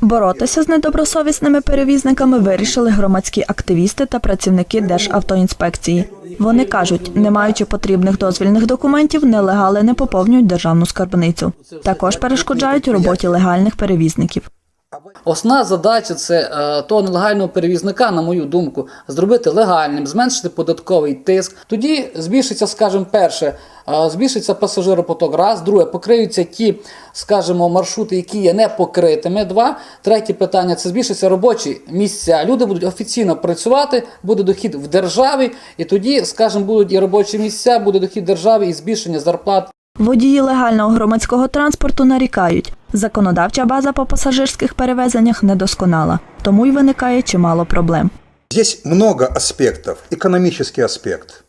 Боротися з недобросовісними перевізниками вирішили громадські активісти та працівники Державтоінспекції. Вони кажуть, не маючи потрібних дозвільних документів, нелегали не поповнюють державну скарбницю. Також перешкоджають роботі легальних перевізників. Основна задача це е, того нелегального перевізника, на мою думку, зробити легальним, зменшити податковий тиск. Тоді збільшиться, скажімо, перше, е, збільшиться пасажиропоток. Раз, друге, покриються ті, скажімо, маршрути, які є не покритими. Два, третє питання це збільшиться робочі місця. Люди будуть офіційно працювати, буде дохід в державі, і тоді, скажімо, будуть і робочі місця, буде дохід держави і збільшення зарплат Водії легального громадського транспорту нарікають, законодавча база по пасажирських перевезеннях недосконала, тому й виникає чимало проблем. Здесь много аспектов. Экономический аспект.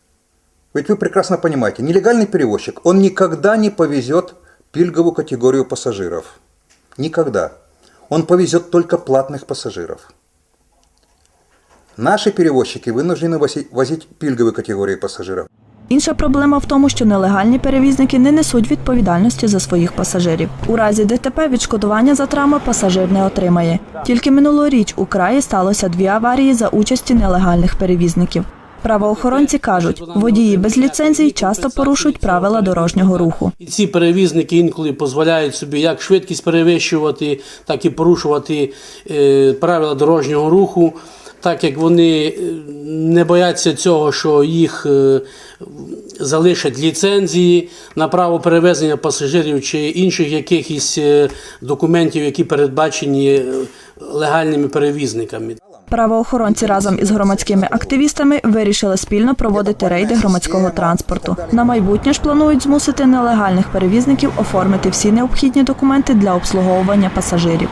Ведь вы прекрасно понимаете, нелегальный перевозчик, он никогда не повезет пильговую категорию пассажиров. Никогда. Он повезет только платных пассажиров. Наши перевозчики вынуждены вози- возить пильговые категории пассажиров. Інша проблема в тому, що нелегальні перевізники не несуть відповідальності за своїх пасажирів. У разі ДТП відшкодування за травми пасажир не отримає. Тільки минулоріч у краї сталося дві аварії за участі нелегальних перевізників. Правоохоронці кажуть, водії без ліцензій часто порушують правила дорожнього руху. Ці перевізники інколи дозволяють собі як швидкість перевищувати, так і порушувати е, правила дорожнього руху, так як вони е, не бояться цього, що їх е, залишать ліцензії на право перевезення пасажирів чи інших якихось е, документів, які передбачені легальними перевізниками. Правоохоронці разом із громадськими активістами вирішили спільно проводити рейди громадського транспорту. На майбутнє ж планують змусити нелегальних перевізників оформити всі необхідні документи для обслуговування пасажирів.